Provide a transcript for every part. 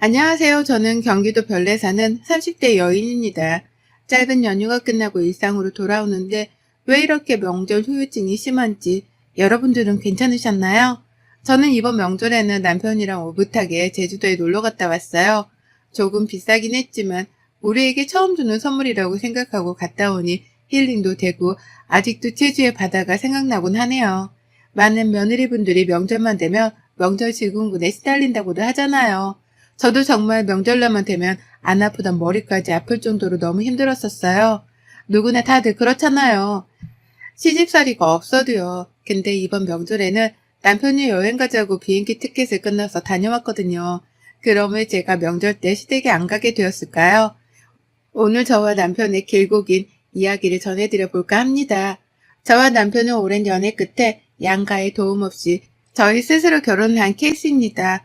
안녕하세요. 저는 경기도 별내 사는 30대 여인입니다. 짧은 연휴가 끝나고 일상으로 돌아오는데 왜 이렇게 명절 후유증이 심한지 여러분들은 괜찮으셨나요? 저는 이번 명절에는 남편이랑 오붓하게 제주도에 놀러 갔다 왔어요. 조금 비싸긴 했지만 우리에게 처음 주는 선물이라고 생각하고 갔다 오니 힐링도 되고 아직도 제주의 바다가 생각나곤 하네요. 많은 며느리분들이 명절만 되면 명절 질군군에 시달린다고도 하잖아요. 저도 정말 명절날만 되면 안 아프던 머리까지 아플 정도로 너무 힘들었었어요. 누구나 다들 그렇잖아요. 시집살이가 없어도요. 근데 이번 명절에는 남편이 여행 가자고 비행기 티켓을 끊어서 다녀왔거든요. 그럼 왜 제가 명절 때 시댁에 안 가게 되었을까요? 오늘 저와 남편의 길고 긴 이야기를 전해드려 볼까 합니다. 저와 남편은 오랜 연애 끝에 양가의 도움 없이 저희 스스로 결혼을 한 케이스입니다.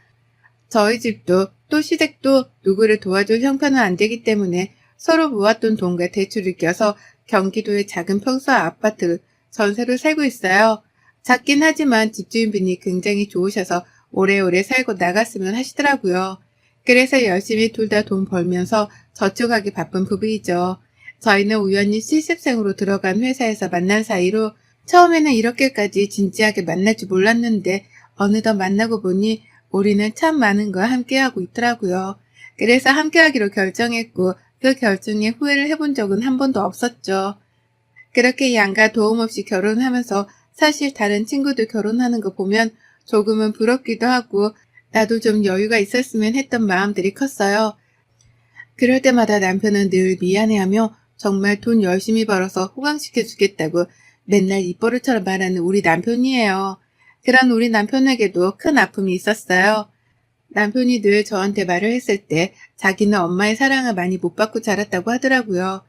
저희 집도 또 시댁도 누구를 도와줄 형편은 안 되기 때문에 서로 모았던 돈과 대출을 껴서 경기도의 작은 평수 아파트 전세로 살고 있어요. 작긴 하지만 집주인분이 굉장히 좋으셔서 오래오래 살고 나갔으면 하시더라고요. 그래서 열심히 둘 다 돈 벌면서 저축하기 바쁜 부부이죠. 저희는 우연히 실습생으로 들어간 회사에서 만난 사이로 처음에는 이렇게까지 진지하게 만날 줄 몰랐는데 어느덧 만나고 보니 우리는 참 많은 걸 함께하고 있더라고요. 그래서 함께하기로 결정했고 그 결정에 후회를 해본 적은 한 번도 없었죠. 그렇게 양가 도움 없이 결혼하면서 사실 다른 친구들 결혼하는 거 보면 조금은 부럽기도 하고 나도 좀 여유가 있었으면 했던 마음들이 컸어요. 그럴 때마다 남편은 늘 미안해하며 정말 돈 열심히 벌어서 호강시켜 주겠다고 맨날 입버릇처럼 말하는 우리 남편이에요. 그런 우리 남편에게도 큰 아픔이 있었어요. 남편이 늘 저한테 말을 했을 때 자기는 엄마의 사랑을 많이 못 받고 자랐다고 하더라고요.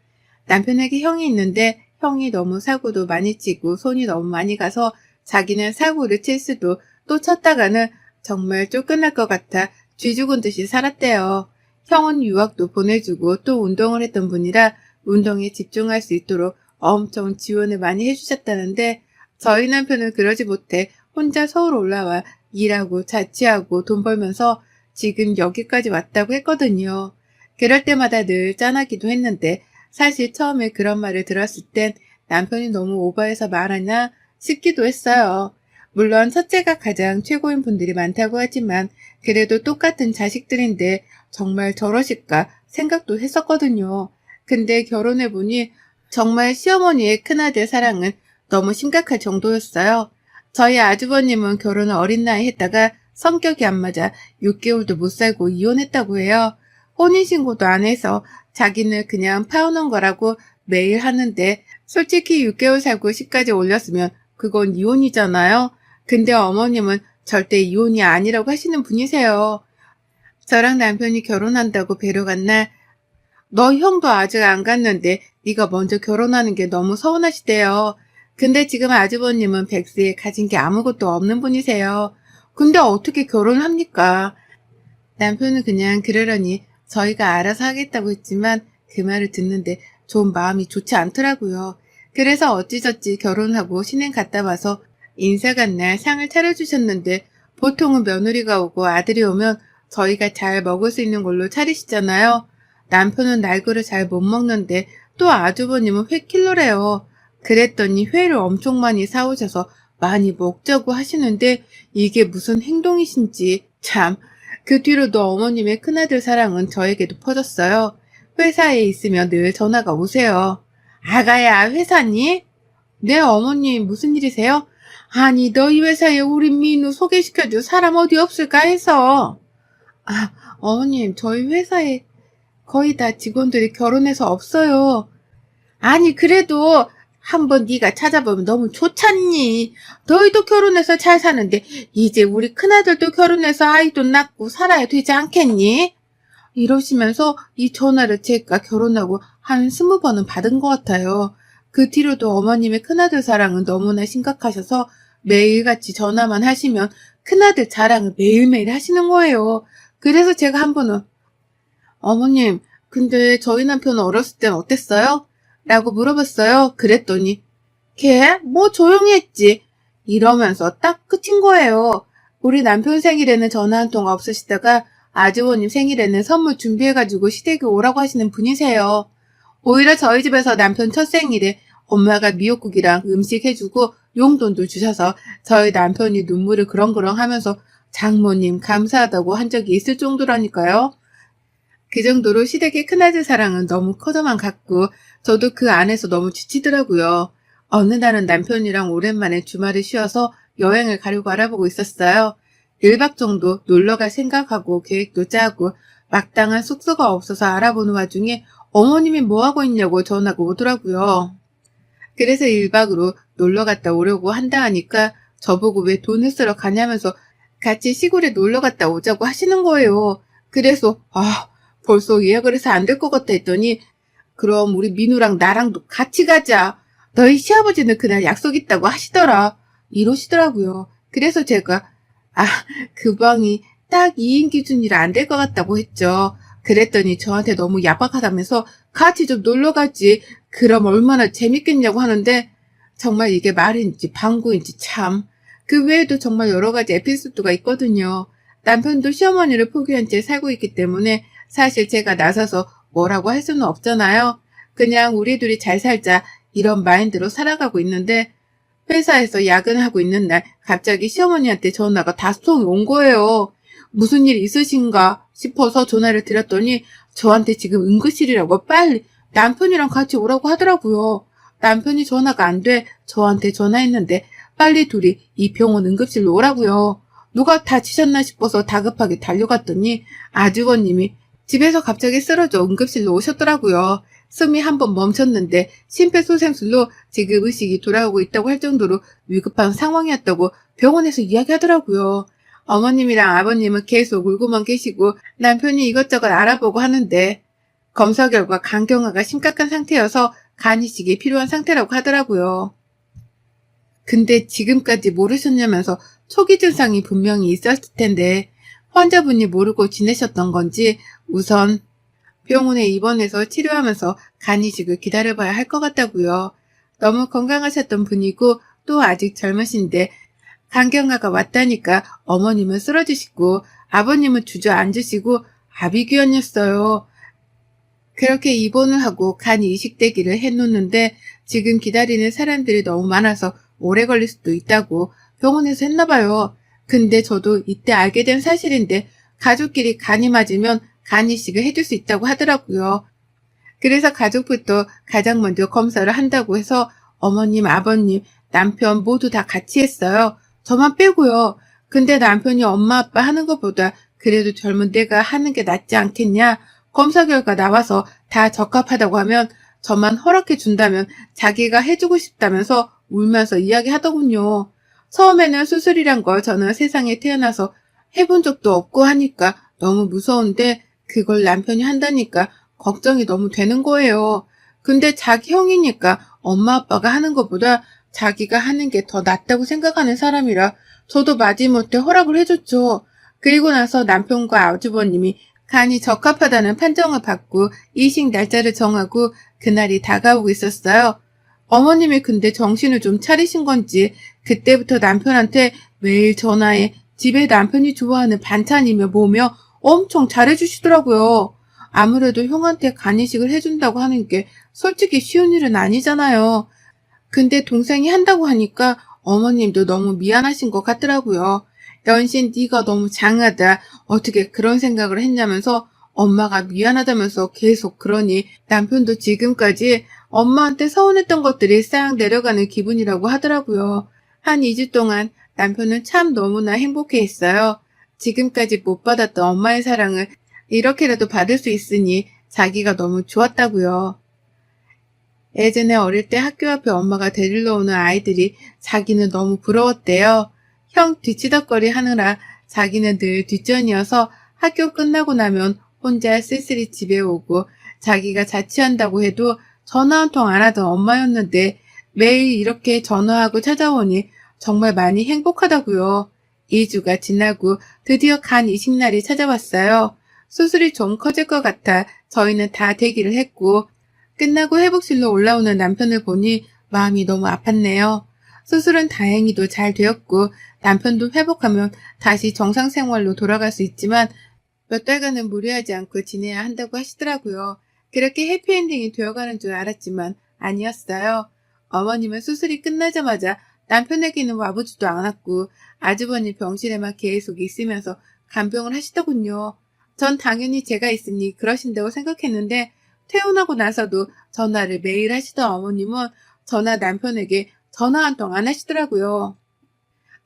남편에게 형이 있는데 형이 너무 사고도 많이 치고 손이 너무 많이 가서 자기는 사고를 칠 수도 또 쳤다가는 정말 쫓겨날 것 같아 쥐 죽은 듯이 살았대요. 형은 유학도 보내주고 또 운동을 했던 분이라 운동에 집중할 수 있도록 엄청 지원을 많이 해주셨다는데 저희 남편은 그러지 못해 혼자 서울 올라와 일하고 자취하고 돈 벌면서 지금 여기까지 왔다고 했거든요. 그럴 때마다 늘 짠하기도 했는데 사실 처음에 그런 말을 들었을 땐 남편이 너무 오버해서 말하나 싶기도 했어요. 물론 첫째가 가장 최고인 분들이 많다고 하지만 그래도 똑같은 자식들인데 정말 저러실까 생각도 했었거든요. 근데 결혼해보니 정말 시어머니의 큰아들 사랑은 너무 심각할 정도였어요. 저희 아주버님은 결혼을 어린 나이에 했다가 성격이 안 맞아 6개월도 못 살고 이혼했다고 해요. 혼인신고도 안 해서 자기는 그냥 파우는 거라고 매일 하는데 솔직히 6개월 살고 시까지 올렸으면 그건 이혼이잖아요. 근데 어머님은 절대 이혼이 아니라고 하시는 분이세요. 저랑 남편이 결혼한다고 뵈러 간 날, 너 형도 아직 안 갔는데 네가 먼저 결혼하는 게 너무 서운하시대요. 근데 지금 아주버님은 백수에 가진 게 아무것도 없는 분이세요. 근데 어떻게 결혼을 합니까? 남편은 그냥 그러려니 저희가 알아서 하겠다고 했지만 그 말을 듣는데 좀 마음이 좋지 않더라고요. 그래서 어찌저찌 결혼하고 신행 갔다 와서 인사 간 날 상을 차려주셨는데 보통은 며느리가 오고 아들이 오면 저희가 잘 먹을 수 있는 걸로 차리시잖아요. 남편은 날거를 잘못 먹는데 또 아주버님은 회킬러래요. 그랬더니 회를 엄청 많이 사오셔서 많이 먹자고 하시는데 이게 무슨 행동이신지 참. 그 뒤로도 어머님의 큰아들 사랑은 저에게도 퍼졌어요. 회사에 있으면 늘 전화가 오세요. 아가야 회사니? 네 어머님 무슨 일이세요? 아니 너희 회사에 우리 민우 소개시켜줄 사람 어디 없을까 해서. 아 어머님 저희 회사에 거의 다 직원들이 결혼해서 없어요. 아니 그래도 한번 네가 찾아보면 너무 좋잖니. 너희도 결혼해서 잘 사는데 이제 우리 큰아들도 결혼해서 아이도 낳고 살아야 되지 않겠니? 이러시면서 이 전화를 제가 결혼하고 한 스무 번은 받은 것 같아요. 그 뒤로도 어머님의 큰아들 사랑은 너무나 심각하셔서 매일같이 전화만 하시면 큰아들 자랑을 매일매일 하시는 거예요. 그래서 제가 한 번은 어머님, 근데 저희 남편은 어렸을 땐 어땠어요? 라고 물어봤어요. 그랬더니 걔? 뭐 조용히 했지. 이러면서 딱 끝인 거예요. 우리 남편 생일에는 전화 한 통 없으시다가 아주버님 생일에는 선물 준비해가지고 시댁에 오라고 하시는 분이세요. 오히려 저희 집에서 남편 첫 생일에 엄마가 미역국이랑 음식 해주고 용돈도 주셔서 저희 남편이 눈물을 그렁그렁 하면서 장모님 감사하다고 한 적이 있을 정도라니까요. 그 정도로 시댁의 큰아들 사랑은 너무 커져만 갔고 저도 그 안에서 너무 지치더라고요. 어느 날은 남편이랑 오랜만에 주말에 쉬어서 여행을 가려고 알아보고 있었어요. 1박 정도 놀러 갈 생각하고 계획도 짜고 막당한 숙소가 없어서 알아보는 와중에 어머님이 뭐하고 있냐고 전화가 오더라고요. 그래서 1박으로 놀러 갔다 오려고 한다 하니까 저보고 왜 돈을 쓰러 가냐면서 같이 시골에 놀러 갔다 오자고 하시는 거예요. 그래서 아 벌써 예약을 해서 안 될 것 같다 했더니 그럼 우리 민우랑 나랑도 같이 가자. 너희 시아버지는 그날 약속 있다고 하시더라. 이러시더라고요. 그래서 제가 아 그 방이 딱 2인 기준이라 안 될 것 같다고 했죠. 그랬더니 저한테 너무 야박하다면서 같이 좀 놀러 가지. 그럼 얼마나 재밌겠냐고 하는데 정말 이게 말인지 방구인지 참. 그 외에도 정말 여러 가지 에피소드가 있거든요. 남편도 시어머니를 포기한 채 살고 있기 때문에 사실 제가 나서서 뭐라고 할 수는 없잖아요. 그냥 우리 둘이 잘 살자 이런 마인드로 살아가고 있는데 회사에서 야근하고 있는 날 갑자기 시어머니한테 전화가 다섯 통이 온 거예요. 무슨 일 있으신가 싶어서 전화를 드렸더니 저한테 지금 응급실이라고 빨리 남편이랑 같이 오라고 하더라고요. 남편이 전화가 안 돼 저한테 전화했는데 빨리 둘이 이 병원 응급실로 오라고요. 누가 다치셨나 싶어서 다급하게 달려갔더니 아주버님이 집에서 갑자기 쓰러져 응급실로 오셨더라고요. 숨이 한 번 멈췄는데 심폐소생술로 지금 의식이 돌아오고 있다고 할 정도로 위급한 상황이었다고 병원에서 이야기하더라고요. 어머님이랑 아버님은 계속 울고만 계시고 남편이 이것저것 알아보고 하는데 검사 결과 간경화가 심각한 상태여서 간 이식이 필요한 상태라고 하더라고요. 근데 지금까지 모르셨냐면서 초기 증상이 분명히 있었을 텐데 환자분이 모르고 지내셨던 건지 우선 병원에 입원해서 치료하면서 간 이식을 기다려봐야 할 것 같다고요. 너무 건강하셨던 분이고 또 아직 젊으신데 간경화가 왔다니까 어머님은 쓰러지시고 아버님은 주저앉으시고 아비규환이었어요. 그렇게 입원을 하고 간 이식되기를 해놓는데 지금 기다리는 사람들이 너무 많아서 오래 걸릴 수도 있다고 병원에서 했나봐요. 근데 저도 이때 알게 된 사실인데 가족끼리 간이 맞으면 간 이식을 해줄 수 있다고 하더라고요. 그래서 가족부터 가장 먼저 검사를 한다고 해서 어머님, 아버님, 남편 모두 다 같이 했어요. 저만 빼고요. 근데 남편이 엄마 아빠 하는 것보다 그래도 젊은 내가 하는 게 낫지 않겠냐? 검사 결과 나와서 다 적합하다고 하면 저만 허락해 준다면 자기가 해주고 싶다면서 울면서 이야기하더군요. 처음에는 수술이란 걸 저는 세상에 태어나서 해본 적도 없고 하니까 너무 무서운데 그걸 남편이 한다니까 걱정이 너무 되는 거예요. 근데 자기 형이니까 엄마 아빠가 하는 것보다 자기가 하는 게 더 낫다고 생각하는 사람이라 저도 마지못해 허락을 해줬죠. 그리고 나서 남편과 아주버님이 간이 적합하다는 판정을 받고 이식 날짜를 정하고 그날이 다가오고 있었어요. 어머님이 근데 정신을 좀 차리신 건지 그때부터 남편한테 매일 전화해 집에 남편이 좋아하는 반찬이며 뭐며 엄청 잘해주시더라고요. 아무래도 형한테 간이식을 해준다고 하는 게 솔직히 쉬운 일은 아니잖아요. 근데 동생이 한다고 하니까 어머님도 너무 미안하신 것 같더라고요. 연신 네가 너무 장하다. 어떻게 그런 생각을 했냐면서 엄마가 미안하다면서 계속 그러니 남편도 지금까지 엄마한테 서운했던 것들이 싹 내려가는 기분이라고 하더라고요. 한 2주 동안 남편은 참 너무나 행복해 했어요. 지금까지 못 받았던 엄마의 사랑을 이렇게라도 받을 수 있으니 자기가 너무 좋았다고요. 예전에 어릴 때 학교 앞에 엄마가 데리러 오는 아이들이 자기는 너무 부러웠대요. 형 뒤치덕거리 하느라 자기는 늘 뒷전이어서 학교 끝나고 나면 혼자 쓸쓸히 집에 오고 자기가 자취한다고 해도 전화 한 통 안 하던 엄마였는데 매일 이렇게 전화하고 찾아오니 정말 많이 행복하다고요. 2주가 지나고 드디어 간 이식날이 찾아왔어요. 수술이 좀 커질 것 같아 저희는 다 대기를 했고 끝나고 회복실로 올라오는 남편을 보니 마음이 너무 아팠네요. 수술은 다행히도 잘 되었고 남편도 회복하면 다시 정상 생활로 돌아갈 수 있지만 몇 달간은 무리하지 않고 지내야 한다고 하시더라고요. 그렇게 해피엔딩이 되어가는 줄 알았지만 아니었어요. 어머님은 수술이 끝나자마자 남편에게는 와보지도 않았고 아주버니 병실에만 계속 있으면서 간병을 하시더군요. 전 당연히 제가 있으니 그러신다고 생각했는데 퇴원하고 나서도 전화를 매일 하시던 어머님은 전화 남편에게 전화 한 통 안 하시더라고요.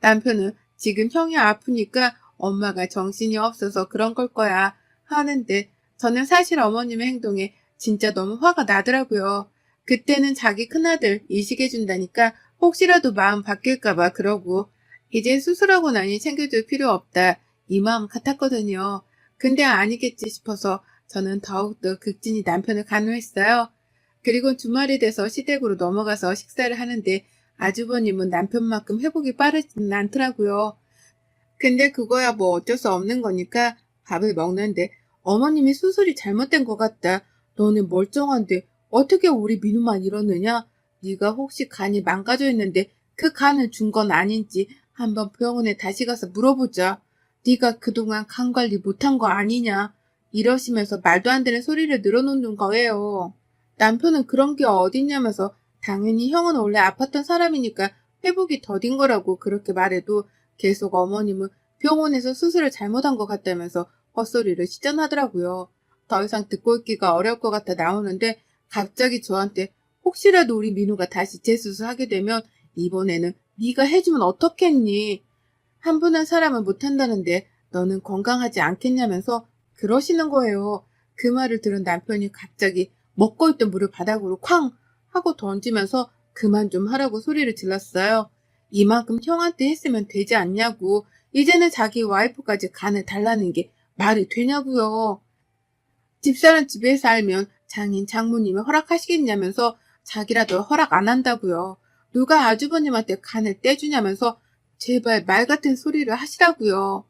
남편은 지금 형이 아프니까 엄마가 정신이 없어서 그런 걸 거야 하는데 저는 사실 어머님의 행동에 진짜 너무 화가 나더라고요. 그때는 자기 큰아들 이식해준다니까 혹시라도 마음 바뀔까봐 그러고 이제 수술하고 나니 챙겨줄 필요 없다 이 마음 같았거든요. 근데 아니겠지 싶어서 저는 더욱더 극진히 남편을 간호했어요. 그리고 주말이 돼서 시댁으로 넘어가서 식사를 하는데 아주버님은 남편만큼 회복이 빠르지는 않더라고요. 근데 그거야 뭐 어쩔 수 없는 거니까 밥을 먹는데 어머님이 수술이 잘못된 것 같다. 너는 멀쩡한데 어떻게 우리 민우만 이러느냐? 네가 혹시 간이 망가져 있는데 그 간을 준 건 아닌지 한번 병원에 다시 가서 물어보자. 네가 그동안 간 관리 못한 거 아니냐? 이러시면서 말도 안 되는 소리를 늘어놓는 거예요. 남편은 그런 게 어딨냐면서 당연히 형은 원래 아팠던 사람이니까 회복이 더딘 거라고 그렇게 말해도 계속 어머님은 병원에서 수술을 잘못한 것 같다면서 헛소리를 시전하더라고요. 더 이상 듣고 있기가 어려울 것 같아 나오는데 갑자기 저한테 혹시라도 우리 민우가 다시 재수술하게 되면 이번에는 네가 해주면 어떻겠니? 한분한 사람은 못한다는데 너는 건강하지 않겠냐면서 그러시는 거예요. 그 말을 들은 남편이 갑자기 먹고 있던 물을 바닥으로 쾅 하고 던지면서 그만 좀 하라고 소리를 질렀어요. 이만큼 형한테 했으면 되지 않냐고. 이제는 자기 와이프까지 간을 달라는 게 말이 되냐고요. 집사람 집에 살면 장인 장모님이 허락하시겠냐면서 자기라도 허락 안 한다고요. 누가 아주버님한테 간을 떼주냐면서 제발 말 같은 소리를 하시라고요.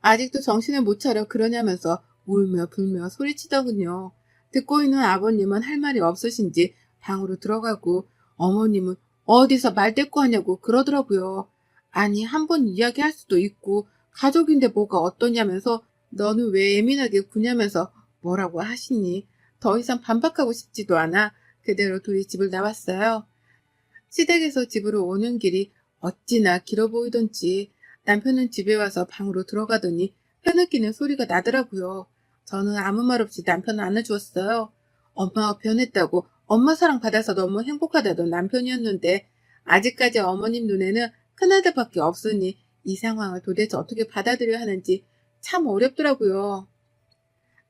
아직도 정신을 못 차려 그러냐면서 울며 불며 소리치더군요. 듣고 있는 아버님은 할 말이 없으신지 방으로 들어가고 어머님은 어디서 말대꾸 하냐고 그러더라고요. 아니 한 번 이야기할 수도 있고 가족인데 뭐가 어떠냐면서 너는 왜 예민하게 구냐면서 뭐라고 하시니 더 이상 반박하고 싶지도 않아 그대로 둘이 집을 나왔어요. 시댁에서 집으로 오는 길이 어찌나 길어 보이던지 남편은 집에 와서 방으로 들어가더니 흐느끼는 소리가 나더라고요. 저는 아무 말 없이 남편을 안아주었어요. 엄마가 변했다고 엄마 사랑 받아서 너무 행복하다던 남편이었는데 아직까지 어머님 눈에는 큰아들밖에 없으니 이 상황을 도대체 어떻게 받아들여야 하는지 참 어렵더라고요.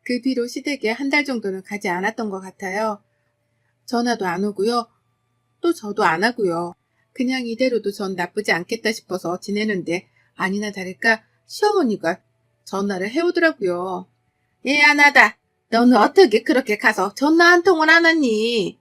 그 뒤로 시댁에 한 달 정도는 가지 않았던 것 같아요. 전화도 안 오고요. 또 저도 안 하고요. 그냥 이대로도 전 나쁘지 않겠다 싶어서 지내는데 아니나 다를까 시어머니가 전화를 해오더라고요. 미안하다. 너는 어떻게 그렇게 가서 전화 한 통을 안 하니?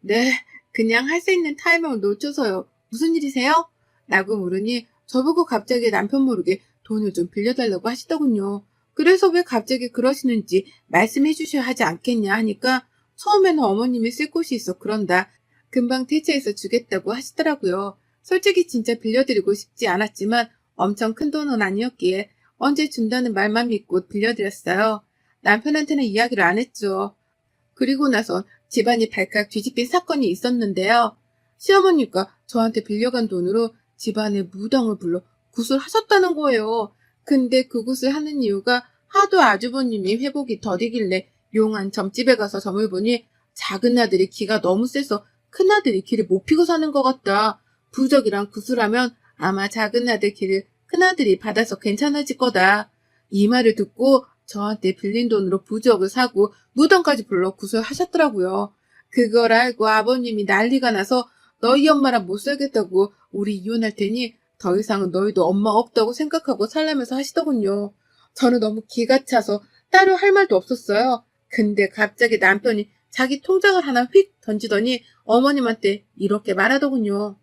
네, 그냥 할 수 있는 타이밍을 놓쳐서요. 무슨 일이세요? 라고 물으니 저보고 갑자기 남편 모르게 돈을 좀 빌려달라고 하시더군요. 그래서 왜 갑자기 그러시는지 말씀해 주셔야 하지 않겠냐 하니까 처음에는 어머님이 쓸 곳이 있어 그런다. 금방 대체해서 주겠다고 하시더라고요. 솔직히 진짜 빌려드리고 싶지 않았지만 엄청 큰 돈은 아니었기에 언제 준다는 말만 믿고 빌려드렸어요. 남편한테는 이야기를 안 했죠. 그리고 나선 집안이 발칵 뒤집힌 사건이 있었는데요. 시어머니가 저한테 빌려간 돈으로 집안에 무당을 불러 굿을 하셨다는 거예요. 근데 그 굿을 하는 이유가 하도 아주버님이 회복이 더디길래 용한 점집에 가서 점을 보니 작은 아들이 기가 너무 세서 큰 아들이 기를 못 피고 사는 것 같다. 부적이랑 구슬하면 아마 작은 아들 기를 큰 아들이 받아서 괜찮아질 거다. 이 말을 듣고 저한테 빌린 돈으로 부적을 사고 무덤까지 불러 구슬하셨더라고요. 그걸 알고 아버님이 난리가 나서 너희 엄마랑 못 살겠다고 우리 이혼할 테니 더 이상은 너희도 엄마 없다고 생각하고 살라면서 하시더군요. 저는 너무 기가 차서 따로 할 말도 없었어요. 근데 갑자기 남편이 자기 통장을 하나 휙 던지더니 어머님한테 이렇게 말하더군요.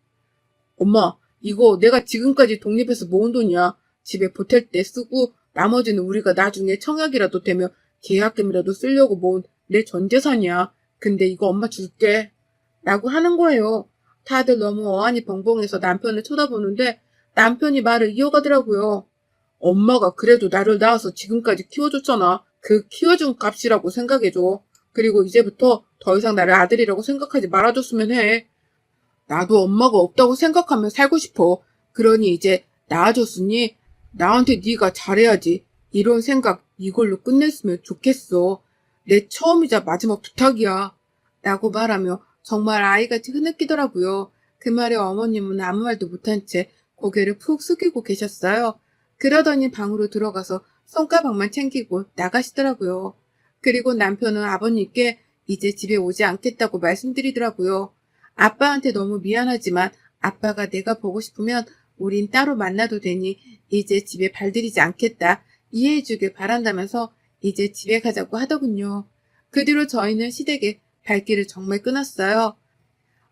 엄마, 이거 내가 지금까지 독립해서 모은 돈이야. 집에 보탤 때 쓰고 나머지는 우리가 나중에 청약이라도 되면 계약금이라도 쓰려고 모은 내 전재산이야. 근데 이거 엄마 줄게. 라고 하는 거예요. 다들 너무 어안이 벙벙해서 남편을 쳐다보는데 남편이 말을 이어가더라고요. 엄마가 그래도 나를 낳아서 지금까지 키워줬잖아. 그 키워준 값이라고 생각해줘. 그리고 이제부터 더 이상 나를 아들이라고 생각하지 말아줬으면 해. 나도 엄마가 없다고 생각하며 살고 싶어. 그러니 이제 낳아줬으니 나한테 네가 잘해야지. 이런 생각 이걸로 끝냈으면 좋겠어. 내 처음이자 마지막 부탁이야. 라고 말하며 정말 아이같이 흐느끼더라고요. 그 말에 어머님은 아무 말도 못한 채 고개를 푹 숙이고 계셨어요. 그러더니 방으로 들어가서 손가방만 챙기고 나가시더라고요. 그리고 남편은 아버님께 이제 집에 오지 않겠다고 말씀드리더라고요. 아빠한테 너무 미안하지만 아빠가 내가 보고 싶으면 우린 따로 만나도 되니 이제 집에 발들이지 않겠다. 이해해 주길 바란다면서 이제 집에 가자고 하더군요. 그 뒤로 저희는 시댁에 발길을 정말 끊었어요.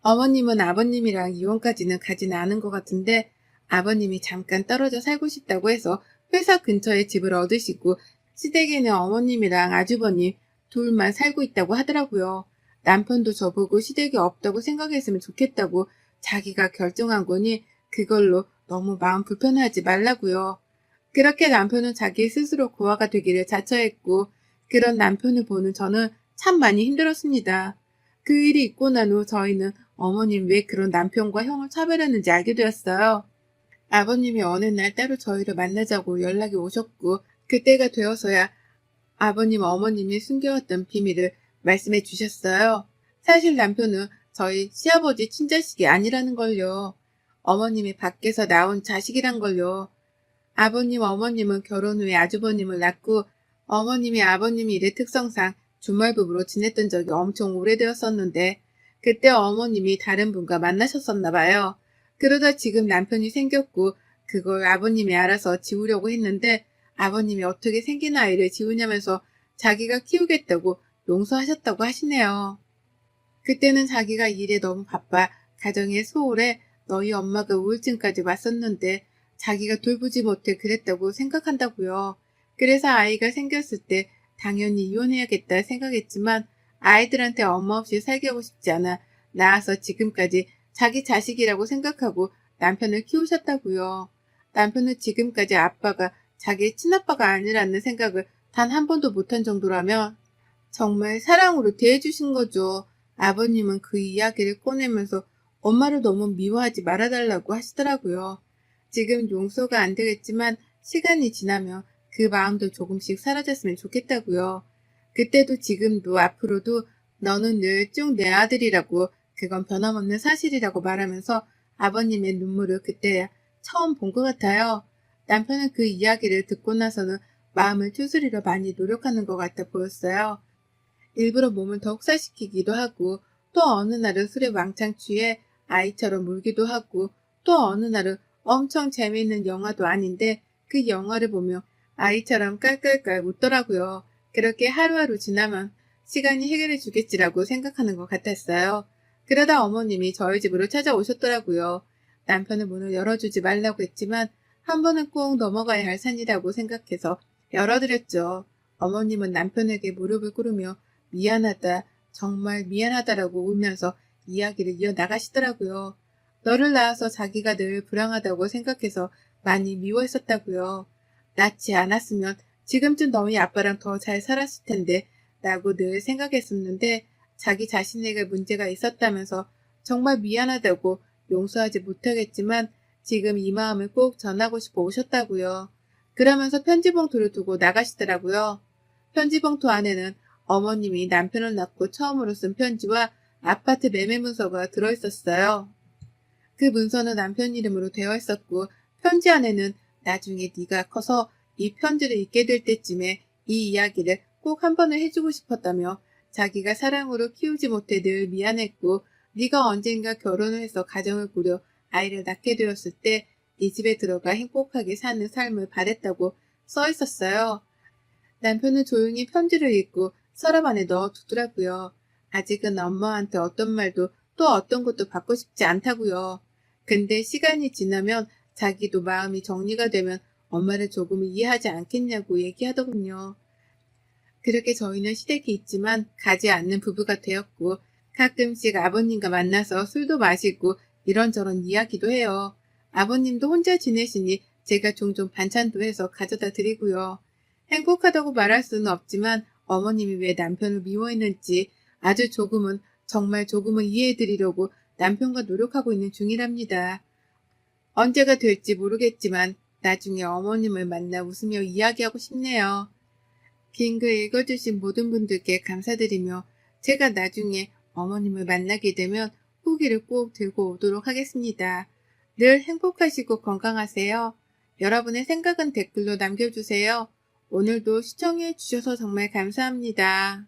어머님은 아버님이랑 이혼까지는 가지는 않은 것 같은데 아버님이 잠깐 떨어져 살고 싶다고 해서 회사 근처에 집을 얻으시고 시댁에는 어머님이랑 아주버님 둘만 살고 있다고 하더라고요. 남편도 저보고 시댁이 없다고 생각했으면 좋겠다고 자기가 결정한 거니 그걸로 너무 마음 불편하지 말라고요. 그렇게 남편은 자기 스스로 고아가 되기를 자처했고 그런 남편을 보는 저는 참 많이 힘들었습니다. 그 일이 있고 난 후 저희는 어머님 왜 그런 남편과 형을 차별했는지 알게 되었어요. 아버님이 어느 날 따로 저희를 만나자고 연락이 오셨고 그때가 되어서야 아버님 어머님이 숨겨왔던 비밀을 말씀해 주셨어요. 사실 남편은 저희 시아버지 친자식이 아니라는 걸요. 어머님이 밖에서 나온 자식이란 걸요. 아버님 어머님은 결혼 후에 아주버님을 낳고 어머님이 아버님이 일의 특성상 주말부부로 지냈던 적이 엄청 오래되었었는데 그때 어머님이 다른 분과 만나셨었나 봐요. 그러다 지금 남편이 생겼고 그걸 아버님이 알아서 지우려고 했는데 아버님이 어떻게 생긴 아이를 지우냐면서 자기가 키우겠다고 용서하셨다고 하시네요. 그때는 자기가 일에 너무 바빠 가정의 소홀에 너희 엄마가 우울증까지 왔었는데 자기가 돌보지 못해 그랬다고 생각한다고요. 그래서 아이가 생겼을 때 당연히 이혼해야겠다 생각했지만 아이들한테 엄마 없이 살게 하고 싶지 않아 낳아서 지금까지 자기 자식이라고 생각하고 남편을 키우셨다고요. 남편은 지금까지 아빠가 자기 친아빠가 아니라는 생각을 단 한 번도 못한 정도라면 정말 사랑으로 대해주신 거죠. 아버님은 그 이야기를 꺼내면서 엄마를 너무 미워하지 말아달라고 하시더라고요. 지금 용서가 안 되겠지만 시간이 지나면 그 마음도 조금씩 사라졌으면 좋겠다고요. 그때도 지금도 앞으로도 너는 늘 쭉 내 아들이라고 그건 변함없는 사실이라고 말하면서 아버님의 눈물을 그때 처음 본 것 같아요. 남편은 그 이야기를 듣고 나서는 마음을 추스리려 많이 노력하는 것 같아 보였어요. 일부러 몸을 더 혹사시키기도 하고 또 어느 날은 술에 왕창 취해 아이처럼 울기도 하고 또 어느 날은 엄청 재미있는 영화도 아닌데 그 영화를 보며 아이처럼 깔깔깔 웃더라고요. 그렇게 하루하루 지나면 시간이 해결해 주겠지라고 생각하는 것 같았어요. 그러다 어머님이 저희 집으로 찾아오셨더라고요. 남편은 문을 열어주지 말라고 했지만 한 번은 꼭 넘어가야 할 산이라고 생각해서 열어드렸죠. 어머님은 남편에게 무릎을 꿇으며 미안하다, 정말 미안하다라고 울면서 이야기를 이어나가시더라고요. 너를 낳아서 자기가 늘 불쌍하다고 생각해서 많이 미워했었다고요. 낳지 않았으면 지금쯤 너희 아빠랑 더 잘 살았을 텐데 라고 늘 생각했었는데 자기 자신에게 문제가 있었다면서 정말 미안하다고 용서하지 못하겠지만 지금 이 마음을 꼭 전하고 싶어 오셨다고요. 그러면서 편지봉투를 두고 나가시더라고요. 편지봉투 안에는 어머님이 남편을 낳고 처음으로 쓴 편지와 아파트 매매 문서가 들어있었어요. 그 문서는 남편 이름으로 되어 있었고 편지 안에는 나중에 네가 커서 이 편지를 읽게 될 때쯤에 이 이야기를 꼭 한 번은 해주고 싶었다며 자기가 사랑으로 키우지 못해 늘 미안했고 네가 언젠가 결혼을 해서 가정을 꾸려 아이를 낳게 되었을 때 이 집에 들어가 행복하게 사는 삶을 바랬다고 써 있었어요. 남편은 조용히 편지를 읽고 서랍 안에 넣어 두더라고요. 아직은 엄마한테 어떤 말도 또 어떤 것도 받고 싶지 않다고요. 근데 시간이 지나면 자기도 마음이 정리가 되면 엄마를 조금 이해하지 않겠냐고 얘기하더군요. 그렇게 저희는 시댁이 있지만 가지 않는 부부가 되었고 가끔씩 아버님과 만나서 술도 마시고 이런저런 이야기도 해요. 아버님도 혼자 지내시니 제가 종종 반찬도 해서 가져다 드리고요. 행복하다고 말할 수는 없지만 어머님이 왜 남편을 미워했는지 아주 조금은 정말 조금은 이해해드리려고 남편과 노력하고 있는 중이랍니다. 언제가 될지 모르겠지만 나중에 어머님을 만나 웃으며 이야기하고 싶네요. 긴 글 읽어주신 모든 분들께 감사드리며 제가 나중에 어머님을 만나게 되면 후기를 꼭 들고 오도록 하겠습니다. 늘 행복하시고 건강하세요. 여러분의 생각은 댓글로 남겨주세요. 오늘도 시청해 주셔서 정말 감사합니다.